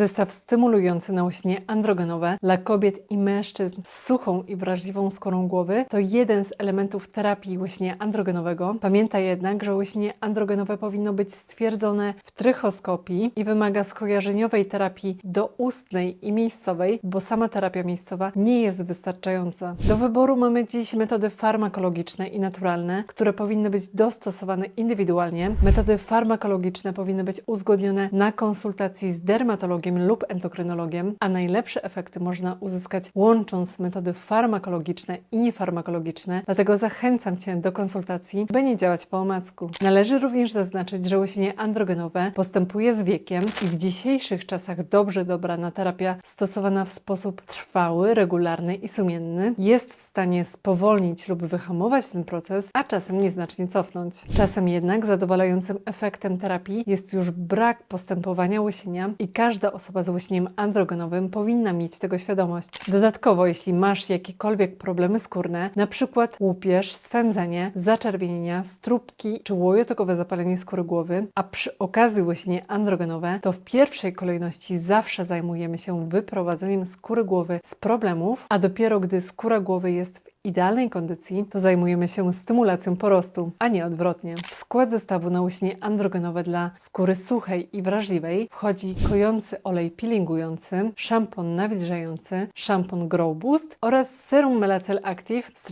Zestaw stymulujący nałóżnienie androgenowe dla kobiet i mężczyzn z suchą i wrażliwą skórą głowy to jeden z elementów terapii łyśnienia androgenowego. Pamiętaj jednak, że łyśnienie androgenowe powinno być stwierdzone w trychoskopii i wymaga skojarzeniowej terapii doustnej i miejscowej, bo sama terapia miejscowa nie jest wystarczająca. Do wyboru mamy dziś metody farmakologiczne i naturalne, które powinny być dostosowane indywidualnie. Metody farmakologiczne powinny być uzgodnione na konsultacji z dermatologiem lub endokrynologiem, a najlepsze efekty można uzyskać łącząc metody farmakologiczne i niefarmakologiczne. Dlatego zachęcam Cię do konsultacji, by nie działać po omacku. Należy również zaznaczyć, że łysienie androgenowe postępuje z wiekiem i w dzisiejszych czasach dobrze dobrana terapia stosowana w sposób trwały, regularny i sumienny jest w stanie spowolnić lub wyhamować ten proces, a czasem nieznacznie cofnąć. Czasem jednak zadowalającym efektem terapii jest już brak postępowania łysienia i każda osoba z łysieniem androgenowym powinna mieć tego świadomość. Dodatkowo, jeśli masz jakiekolwiek problemy skórne, przykład łupież, swędzenie, zaczerwienienia, strupki czy łojotokowe zapalenie skóry głowy, a przy okazji łysienie androgenowe, to w pierwszej kolejności zawsze zajmujemy się wyprowadzeniem skóry głowy z problemów, a dopiero gdy skóra głowy jest w idealnej kondycji, to zajmujemy się stymulacją porostu, a nie odwrotnie. W skład zestawu na łysienie androgenowe dla skóry suchej i wrażliwej wchodzi kojący olej peelingujący, szampon nawilżający, szampon Grow Boost oraz serum Melacel Active z.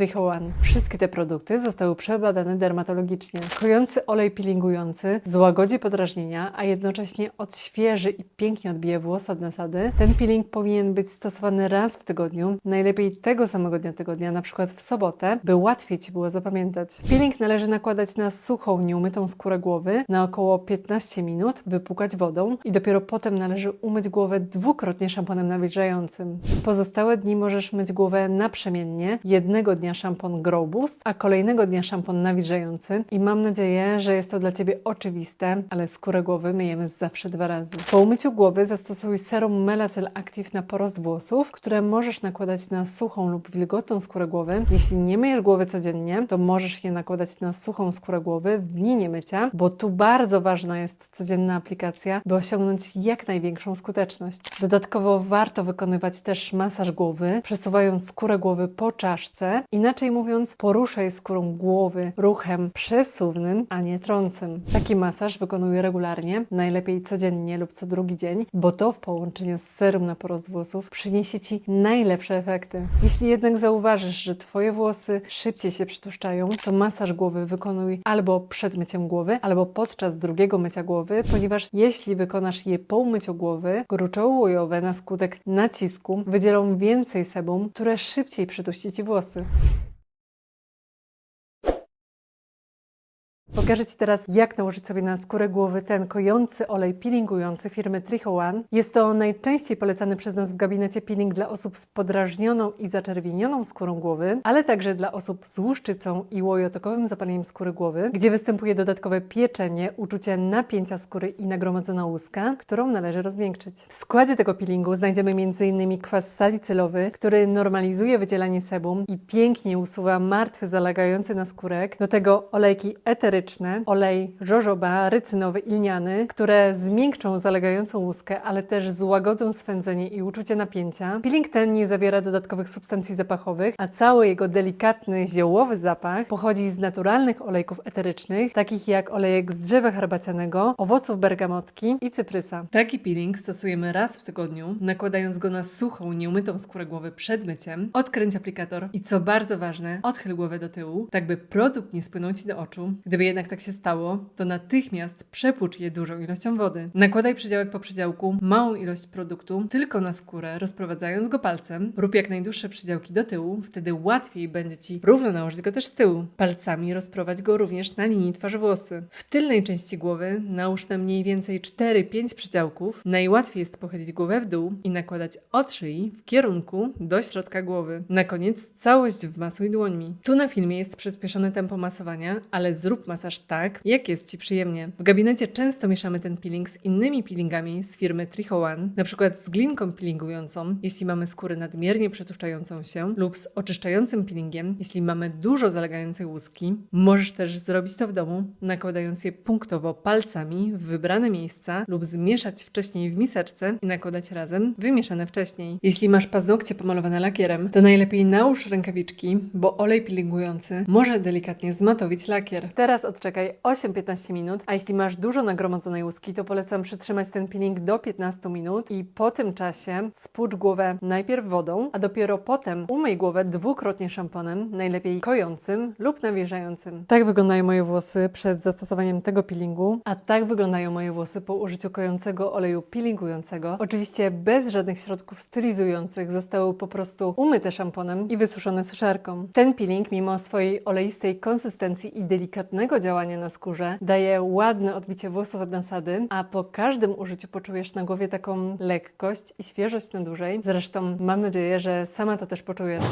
Wszystkie te produkty zostały przebadane dermatologicznie. Kojący olej peelingujący złagodzi podrażnienia, a jednocześnie odświeży i pięknie odbije włos od nasady. Ten peeling powinien być stosowany raz w tygodniu, najlepiej tego samego dnia tygodnia, na przykład w sobotę, by łatwiej Ci było zapamiętać. Peeling należy nakładać na suchą, nieumytą skórę głowy na około 15 minut, wypłukać wodą i dopiero potem należy umyć głowę dwukrotnie szamponem nawilżającym. Pozostałe dni możesz myć głowę naprzemiennie, jednego dnia szampon Grow Boost, a kolejnego dnia szampon nawilżający i mam nadzieję, że jest to dla Ciebie oczywiste, ale skórę głowy myjemy zawsze dwa razy. Po umyciu głowy zastosuj serum Melacel Active na porost włosów, które możesz nakładać na suchą lub wilgotną skórę głowy. Jeśli nie myjesz głowy codziennie, to możesz je nakładać na suchą skórę głowy w dni niemycia, bo tu bardzo ważna jest codzienna aplikacja, by osiągnąć jak największą skuteczność. Dodatkowo warto wykonywać też masaż głowy, przesuwając skórę głowy po czaszce. Inaczej mówiąc, poruszaj skórą głowy ruchem przesuwnym, a nie trącym. Taki masaż wykonuj regularnie, najlepiej codziennie lub co drugi dzień, bo to w połączeniu z serum na porost włosów przyniesie Ci najlepsze efekty. Jeśli jednak zauważysz, że Twoje włosy szybciej się przytłuszczają, to masaż głowy wykonuj albo przed myciem głowy, albo podczas drugiego mycia głowy, ponieważ jeśli wykonasz je po umyciu głowy, gruczoły łojowe na skutek nacisku wydzielą więcej sebum, które szybciej przytłuści Ci włosy. Pokażę Ci teraz, jak nałożyć sobie na skórę głowy ten kojący olej peelingujący firmy Tricho One. Jest to najczęściej polecany przez nas w gabinecie peeling dla osób z podrażnioną i zaczerwienioną skórą głowy, ale także dla osób z łuszczycą i łojotokowym zapaleniem skóry głowy, gdzie występuje dodatkowe pieczenie, uczucie napięcia skóry i nagromadzona łuska, którą należy rozmiękczyć. W składzie tego peelingu znajdziemy m.in. kwas salicylowy, który normalizuje wydzielanie sebum i pięknie usuwa martwy zalegający na skórek. Do tego olejki eteryczne, olej jojoba, rycynowy i lniany, które zmiękczą zalegającą łuskę, ale też złagodzą swędzenie i uczucie napięcia. Peeling ten nie zawiera dodatkowych substancji zapachowych, a cały jego delikatny, ziołowy zapach pochodzi z naturalnych olejków eterycznych, takich jak olejek z drzewa herbacianego, owoców bergamotki i cyprysa. Taki peeling stosujemy raz w tygodniu, nakładając go na suchą, nieumytą skórę głowy przed myciem. Odkręć aplikator i co bardzo ważne, odchyl głowę do tyłu, tak by produkt nie spłynął Ci do oczu. Gdyby jednak tak się stało, to natychmiast przepłucz je dużą ilością wody. Nakładaj przydziałek po przydziałku, małą ilość produktu tylko na skórę, rozprowadzając go palcem. Rób jak najdłuższe przydziałki do tyłu, wtedy łatwiej będzie Ci równo nałożyć go też z tyłu. Palcami rozprowadź go również na linii twarzy włosy. W tylnej części głowy nałóż na mniej więcej 4-5 przydziałków. Najłatwiej jest pochylić głowę w dół i nakładać od szyi w kierunku do środka głowy. Na koniec całość wmasuj dłońmi. Tu na filmie jest przyspieszone tempo masowania, ale zrób masaż tak, jak jest Ci przyjemnie. W gabinecie często mieszamy ten peeling z innymi peelingami z firmy Tricho One, na przykład z glinką peelingującą, jeśli mamy skórę nadmiernie przetłuszczającą się, lub z oczyszczającym peelingiem, jeśli mamy dużo zalegającej łuski. Możesz też zrobić to w domu, nakładając je punktowo palcami w wybrane miejsca lub zmieszać wcześniej w miseczce i nakładać razem, wymieszane wcześniej. Jeśli masz paznokcie pomalowane lakierem, to najlepiej nałóż rękawiczki, bo olej peelingujący może delikatnie zmatowić lakier. Teraz odczekaj 8-15 minut, a jeśli masz dużo nagromadzonej łuski, to polecam przytrzymać ten peeling do 15 minut i po tym czasie spłucz głowę najpierw wodą, a dopiero potem umyj głowę dwukrotnie szamponem, najlepiej kojącym lub nawilżającym. Tak wyglądają moje włosy przed zastosowaniem tego peelingu, a tak wyglądają moje włosy po użyciu kojącego oleju peelingującego. Oczywiście bez żadnych środków stylizujących, zostały po prostu umyte szamponem i wysuszone suszarką. Ten peeling, mimo swojej oleistej konsystencji i delikatnego działania na skórze, daje ładne odbicie włosów od nasady, a po każdym użyciu poczujesz na głowie taką lekkość i świeżość na dłużej. Zresztą mam nadzieję, że sama to też poczujesz.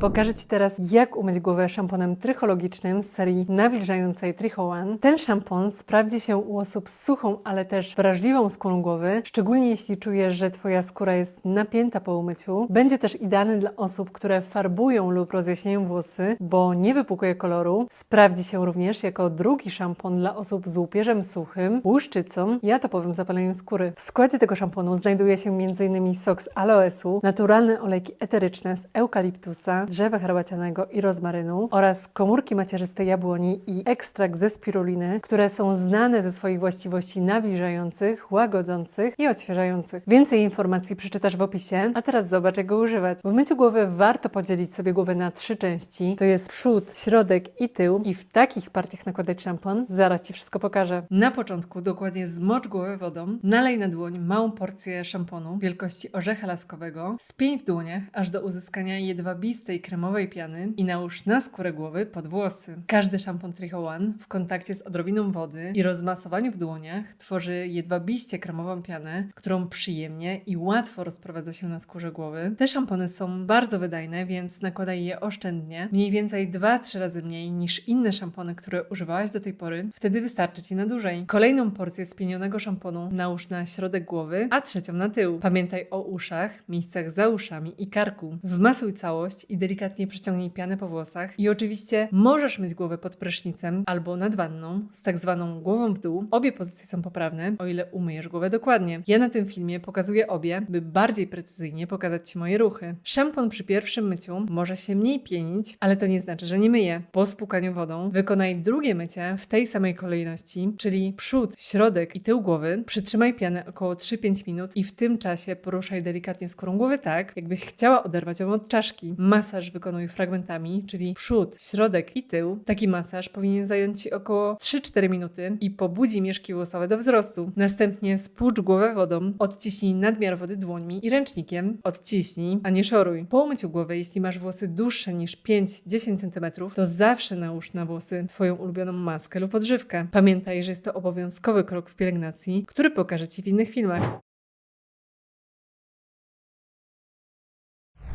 Pokażę Ci teraz, jak umyć głowę szamponem trychologicznym z serii nawilżającej Tricho One. Ten szampon sprawdzi się u osób z suchą, ale też wrażliwą skórą głowy, szczególnie jeśli czujesz, że Twoja skóra jest napięta po umyciu. Będzie też idealny dla osób, które farbują lub rozjaśniają włosy, bo nie wypukuje koloru. Sprawdzi się również jako drugi szampon dla osób z łupieżem suchym, łuszczycą i atopowym zapaleniem skóry. W składzie tego szamponu znajduje się m.in. sok z aloesu, naturalne olejki eteryczne z eukaliptusa, drzewa herbacianego i rozmarynu oraz komórki macierzyste jabłoni i ekstrakt ze spiruliny, które są znane ze swoich właściwości nawilżających, łagodzących i odświeżających. Więcej informacji przeczytasz w opisie, a teraz zobacz jak go używać. W myciu głowy warto podzielić sobie głowę na trzy części. To jest przód, środek i tył i w takich partiach nakładać szampon. Zaraz Ci wszystko pokażę. Na początku dokładnie zmocz głowę wodą, nalej na dłoń małą porcję szamponu wielkości orzecha laskowego, spień w dłoniach aż do uzyskania jedwabistej kremowej piany i nałóż na skórę głowy pod włosy. Każdy szampon Tricho One w kontakcie z odrobiną wody i rozmasowaniu w dłoniach tworzy jedwabiście kremową pianę, którą przyjemnie i łatwo rozprowadza się na skórze głowy. Te szampony są bardzo wydajne, więc nakładaj je oszczędnie, mniej więcej 2-3 razy mniej niż inne szampony, które używałaś do tej pory. Wtedy wystarczy Ci na dłużej. Kolejną porcję spienionego szamponu nałóż na środek głowy, a trzecią na tył. Pamiętaj o uszach, miejscach za uszami i karku. Wmasuj całość i delikatnie przyciągnij pianę po włosach. I oczywiście możesz myć głowę pod prysznicem albo nad wanną z tak zwaną głową w dół. Obie pozycje są poprawne, o ile umyjesz głowę dokładnie. Ja na tym filmie pokazuję obie, by bardziej precyzyjnie pokazać Ci moje ruchy. Szampon przy pierwszym myciu może się mniej pienić, ale to nie znaczy, że nie myje. Po spłukaniu wodą wykonaj drugie mycie w tej samej kolejności, czyli przód, środek i tył głowy. Przytrzymaj pianę około 3-5 minut i w tym czasie poruszaj delikatnie skórą głowy tak, jakbyś chciała oderwać ją od czaszki. Masaż wykonuj fragmentami, czyli przód, środek i tył. Taki masaż powinien zająć Ci około 3-4 minuty i pobudzi mieszki włosowe do wzrostu. Następnie spłucz głowę wodą, odciśnij nadmiar wody dłońmi i ręcznikiem. Odciśnij, a nie szoruj. Po umyciu głowy, jeśli masz włosy dłuższe niż 5-10 cm, to zawsze nałóż na włosy Twoją ulubioną maskę lub odżywkę. Pamiętaj, że jest to obowiązkowy krok w pielęgnacji, który pokażę Ci w innych filmach.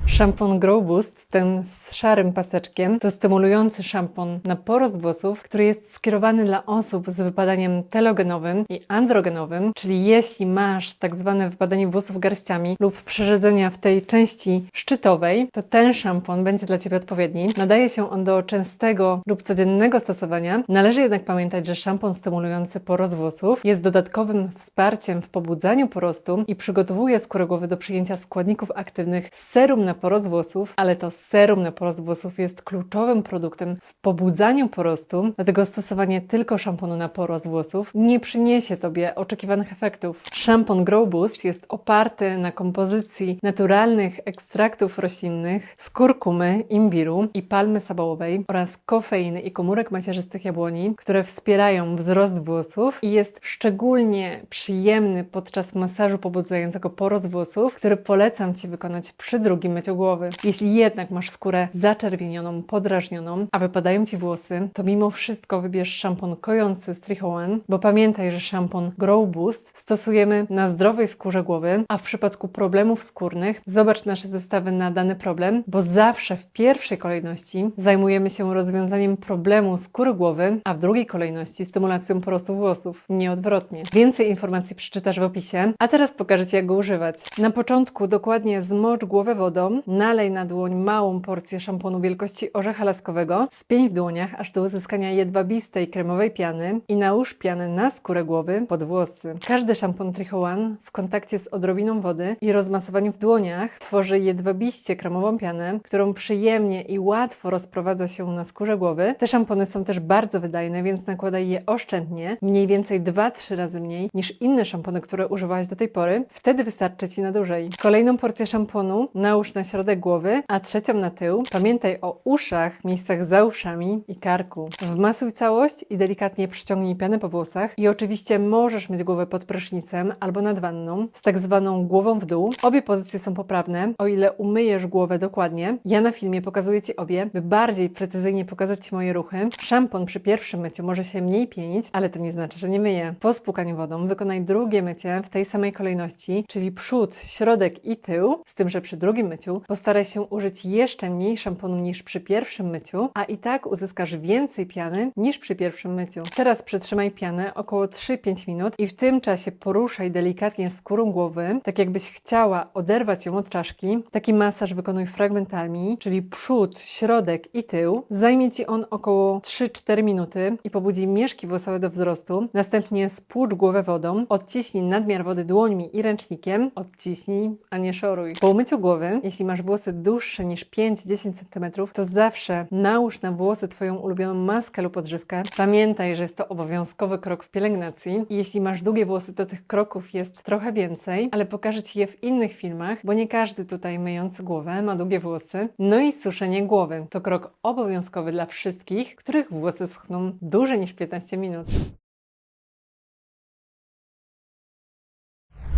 Szampon Grow Boost, ten z szarym paseczkiem, to stymulujący szampon na porost włosów, który jest skierowany dla osób z wypadaniem telogenowym i androgenowym, czyli jeśli masz tak zwane wypadanie włosów garściami lub przerzedzenia w tej części szczytowej, to ten szampon będzie dla Ciebie odpowiedni. Nadaje się on do częstego lub codziennego stosowania. Należy jednak pamiętać, że szampon stymulujący porost włosów jest dodatkowym wsparciem w pobudzaniu porostu i przygotowuje skórę głowy do przyjęcia składników aktywnych serum na porost włosów, ale to serum na porost włosów jest kluczowym produktem w pobudzaniu porostu, dlatego stosowanie tylko szamponu na porost włosów nie przyniesie Tobie oczekiwanych efektów. Szampon Grow Boost jest oparty na kompozycji naturalnych ekstraktów roślinnych z kurkumy, imbiru i palmy sabałowej oraz kofeiny i komórek macierzystych jabłoni, które wspierają wzrost włosów i jest szczególnie przyjemny podczas masażu pobudzającego porost włosów, który polecam Ci wykonać przy drugim myciu myciu głowy. Jeśli jednak masz skórę zaczerwienioną, podrażnioną, a wypadają Ci włosy, to mimo wszystko wybierz szampon kojący z Trichowan, bo pamiętaj, że szampon Grow Boost stosujemy na zdrowej skórze głowy, a w przypadku problemów skórnych zobacz nasze zestawy na dany problem, bo zawsze w pierwszej kolejności zajmujemy się rozwiązaniem problemu skóry głowy, a w drugiej kolejności stymulacją porostu włosów. Nie odwrotnie. Więcej informacji przeczytasz w opisie, a teraz pokażę Ci, jak go używać. Na początku dokładnie zmocz głowę wodą, nalej na dłoń małą porcję szamponu wielkości orzecha laskowego, spień w dłoniach aż do uzyskania jedwabistej kremowej piany i nałóż pianę na skórę głowy pod włosy. Każdy szampon Trichowan w kontakcie z odrobiną wody i rozmasowaniu w dłoniach tworzy jedwabiście kremową pianę, którą przyjemnie i łatwo rozprowadza się na skórze głowy. Te szampony są też bardzo wydajne, więc nakładaj je oszczędnie, mniej więcej 2-3 razy mniej niż inne szampony, które używałaś do tej pory. Wtedy wystarczy Ci na dłużej. Kolejną porcję szamponu nałóż na środek głowy, a trzecią na tył. Pamiętaj o uszach, miejscach za uszami i karku. Wmasuj całość i delikatnie przyciągnij pianę po włosach. I oczywiście możesz mieć głowę pod prysznicem albo nad wanną z tak zwaną głową w dół. Obie pozycje są poprawne, o ile umyjesz głowę dokładnie. Ja na filmie pokazuję Ci obie, by bardziej precyzyjnie pokazać Ci moje ruchy. Szampon przy pierwszym myciu może się mniej pienić, ale to nie znaczy, że nie myję. Po spłukaniu wodą wykonaj drugie mycie w tej samej kolejności, czyli przód, środek i tył, z tym, że przy drugim myciu postaraj się użyć jeszcze mniej szamponu niż przy pierwszym myciu, a i tak uzyskasz więcej piany niż przy pierwszym myciu. Teraz przytrzymaj pianę około 3-5 minut i w tym czasie poruszaj delikatnie skórą głowy, tak jakbyś chciała oderwać ją od czaszki. Taki masaż wykonuj fragmentami, czyli przód, środek i tył. Zajmie Ci on około 3-4 minuty i pobudzi mieszki włosowe do wzrostu. Następnie spłucz głowę wodą, odciśnij nadmiar wody dłońmi i ręcznikiem. Odciśnij, a nie szoruj. Po umyciu głowy, jeśli masz włosy dłuższe niż 5-10 cm, to zawsze nałóż na włosy Twoją ulubioną maskę lub odżywkę. Pamiętaj, że jest to obowiązkowy krok w pielęgnacji. Jeśli masz długie włosy, to tych kroków jest trochę więcej, ale pokażę Ci je w innych filmach, bo nie każdy tutaj myjąc głowę ma długie włosy. No i suszenie głowy. To krok obowiązkowy dla wszystkich, których włosy schną dłużej niż 15 minut.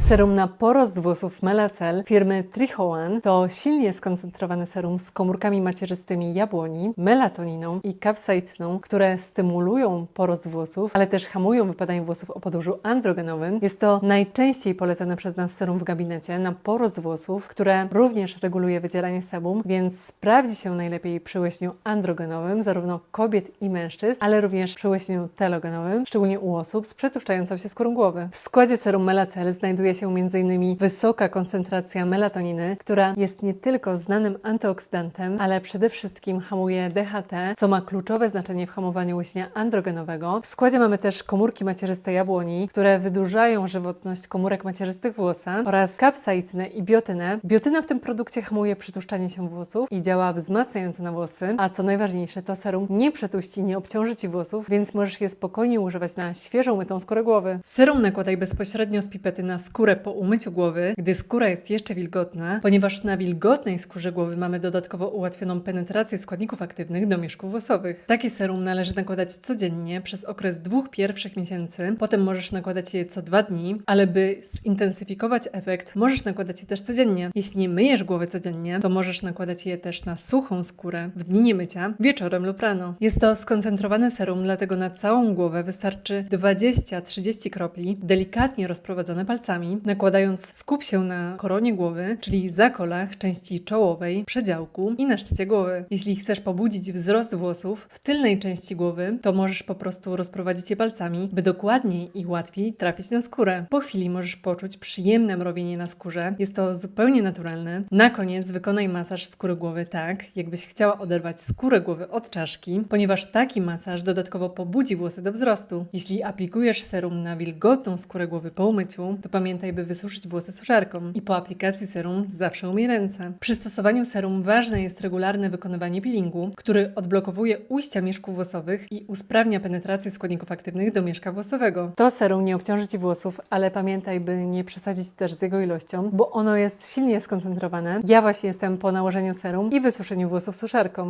Serum na porost włosów Melacel firmy Trichowan to silnie skoncentrowane serum z komórkami macierzystymi jabłoni, melatoniną i kapsaicyną, które stymulują porost włosów, ale też hamują wypadanie włosów o podłożu androgenowym. Jest to najczęściej polecane przez nas serum w gabinecie na porost włosów, które również reguluje wydzielanie sebum, więc sprawdzi się najlepiej przy łyśniu androgenowym zarówno kobiet i mężczyzn, ale również przy łyśniu telogenowym, szczególnie u osób z przetłuszczającą się skórą głowy. W składzie serum Melacel znajduje się m.in. wysoka koncentracja melatoniny, która jest nie tylko znanym antyoksydantem, ale przede wszystkim hamuje DHT, co ma kluczowe znaczenie w hamowaniu łyśnia androgenowego. W składzie mamy też komórki macierzyste jabłoni, które wydłużają żywotność komórek macierzystych włosa oraz kapsaicynę i biotynę. Biotyna w tym produkcie hamuje przytłuszczanie się włosów i działa wzmacniająco na włosy, a co najważniejsze, to serum nie przetłuści, nie obciąży Ci włosów, więc możesz je spokojnie używać na świeżą mytą skórę głowy. Serum nakładaj bezpośrednio z pipety na skórę po umyciu głowy, gdy skóra jest jeszcze wilgotna, ponieważ na wilgotnej skórze głowy mamy dodatkowo ułatwioną penetrację składników aktywnych do mieszków włosowych. Taki serum należy nakładać codziennie przez okres dwóch pierwszych miesięcy, potem możesz nakładać je co dwa dni, ale by zintensyfikować efekt, możesz nakładać je też codziennie. Jeśli nie myjesz głowy codziennie, to możesz nakładać je też na suchą skórę w dni niemycia, wieczorem lub rano. Jest to skoncentrowane serum, dlatego na całą głowę wystarczy 20-30 kropli, delikatnie rozprowadzone palcami, nakładając skup się na koronie głowy, czyli zakolach części czołowej, przedziałku i na szczycie głowy. Jeśli chcesz pobudzić wzrost włosów w tylnej części głowy, to możesz po prostu rozprowadzić je palcami, by dokładniej i łatwiej trafić na skórę. Po chwili możesz poczuć przyjemne mrowienie na skórze. Jest to zupełnie naturalne. Na koniec wykonaj masaż skóry głowy tak, jakbyś chciała oderwać skórę głowy od czaszki, ponieważ taki masaż dodatkowo pobudzi włosy do wzrostu. Jeśli aplikujesz serum na wilgotną skórę głowy po umyciu, to pamiętaj, by wysuszyć włosy suszarką i po aplikacji serum zawsze umyj ręce. Przy stosowaniu serum ważne jest regularne wykonywanie peelingu, który odblokowuje ujścia mieszków włosowych i usprawnia penetrację składników aktywnych do mieszka włosowego. To serum nie obciąży Ci włosów, ale pamiętaj, by nie przesadzić też z jego ilością, bo ono jest silnie skoncentrowane. Ja właśnie jestem po nałożeniu serum i wysuszeniu włosów suszarką.